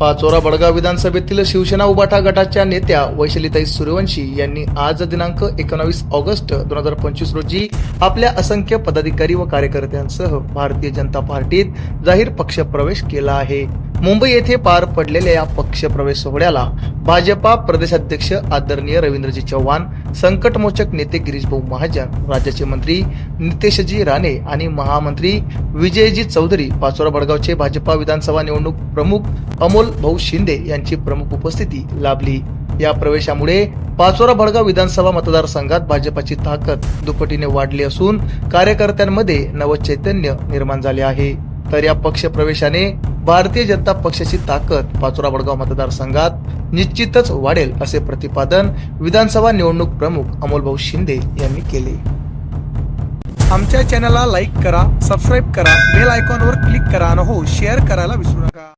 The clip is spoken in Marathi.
पाचोरा बडगाव विधानसभेतील शिवसेना उबाठा गटाच्या नेत्या वैशलीताई सूर्यवंशी यांनी आज दिनांक एकोणावीस ऑगस्ट दोन हजार पंचवीस रोजी आपल्या असंख्य पदाधिकारी व कार्यकर्त्यांसह भारतीय जनता पार्टीत जाहीर पक्षप्रवेश केला आहे. मुंबई येथे पार पडलेल्या या पक्षप्रवेश सोहळ्याला भाजपा प्रदेशाध्यक्ष आदरणीय रवींद्रजी चव्हाण संकटमोचक नेते गिरीशभाऊ महाजन राज्याचे मंत्री नितेशजी राणे आणि महामंत्री विजयजी चौधरी पाचोरा बडगावचे भाजपा विधानसभा निवडणूक प्रमुख अमोल भाऊ शिंदे यांची प्रमुख उपस्थिती लाभली. या प्रवेशामुळे पाचोरा भडगाव विधानसभा मतदारसंघात भाजपाची ताकद दुपटीने वाढली असून कार्यकर्त्यांमध्ये नवचैतन्य निर्माण झाले आहे. तर या पक्ष प्रवेशाने भारतीय जनता पक्षाची ताकद पाचोरा बडगाव मतदारसंघात निश्चितच वाढेल असे प्रतिपादन विधानसभा निवडणूक प्रमुख अमोलभाऊ शिंदे यांनी केले. आमच्या चॅनलला लाईक करा सबस्क्राईब करा बेल आयकॉनवर क्लिक करा आणि हो शेअर करायला विसरू नका.